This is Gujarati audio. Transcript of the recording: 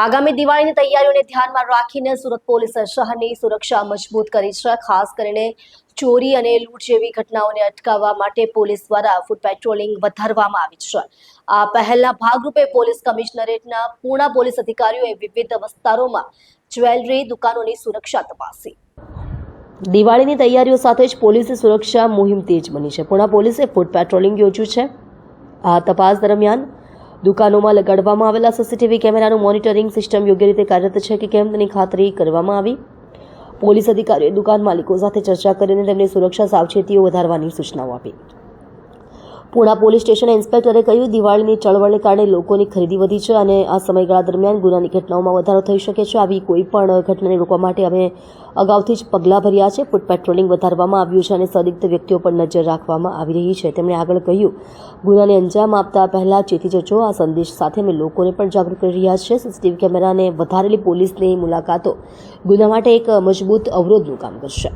આગામી દિવાળીની તૈયારીઓને ધ્યાનમાં રાખીને સુરત પોલીસે શહેરની સુરક્ષા મજબૂત કરી છે. ખાસ કરીને ચોરી અને લૂંટ જેવી ઘટનાઓને અટકાવવા માટે પોલીસ દ્વારા ફૂટ પેટ્રોલિંગ વધારવામાં આવી છે. આ પહેલના ભાગરૂપે પોલીસ કમિશનરેટના પૂર્ણા પોલીસ અધિકારીઓએ વિવિધ વિસ્તારોમાં જ્વેલરી, દુકાનોની સુરક્ષા તપાસી. દિવાળીની તૈયારીઓ સાથે જ પોલીસે સુરક્ષા મુહિમ તેજ બની છે. પૂર્ણા પોલીસે ફૂટ પેટ્રોલિંગ યોજ્યું છે. આ તપાસ દરમિયાન દુકાનોમાં લગાડવામાં આવેલા સીસીટીવી કેમેરાનું મોનિટરિંગ સિસ્ટમ યોગ્ય રીતે કાર્યરત છે કે કેમ તેની ખાતરી કરવામાં આવી. પોલીસ અધિકારીઓએ દુકાન માલિકો સાથે ચર્ચા કરીને તેમની સુરક્ષા સાવચેતીઓ વધારવાની સૂચનાઓ આપી. પૂણા પોલીસ સ્ટેશને ઇન્સ્પેક્ટરે કહ્યું, દિવાળીની ચળવળને કારણે લોકોની ખરીદી વધી છે અને આ સમયગાળા દરમિયાન ગુનાની ઘટનાઓમાં વધારો થઈ શકે છે. આવી કોઈ પણ ઘટનાને રોકવા માટે અમે અગાઉથી જ પગલાં ભર્યા છે. ફૂટ પેટ્રોલિંગ વધારવામાં આવ્યું છે અને સંદિગ્ધ વ્યક્તિઓ પર નજર રાખવામાં આવી રહી છે. તેમણે આગળ કહ્યું, ગુનાને અંજામ આપતા પહેલાં ચેતી જજો. આ સંદેશ સાથે અમે લોકોને પણ જાગૃત કરી રહ્યા છે સીસીટીવી કેમેરાને વધારેલી પોલીસની મુલાકાતો ગુના માટે એક મજબૂત અવરોધનું કામ કરશે.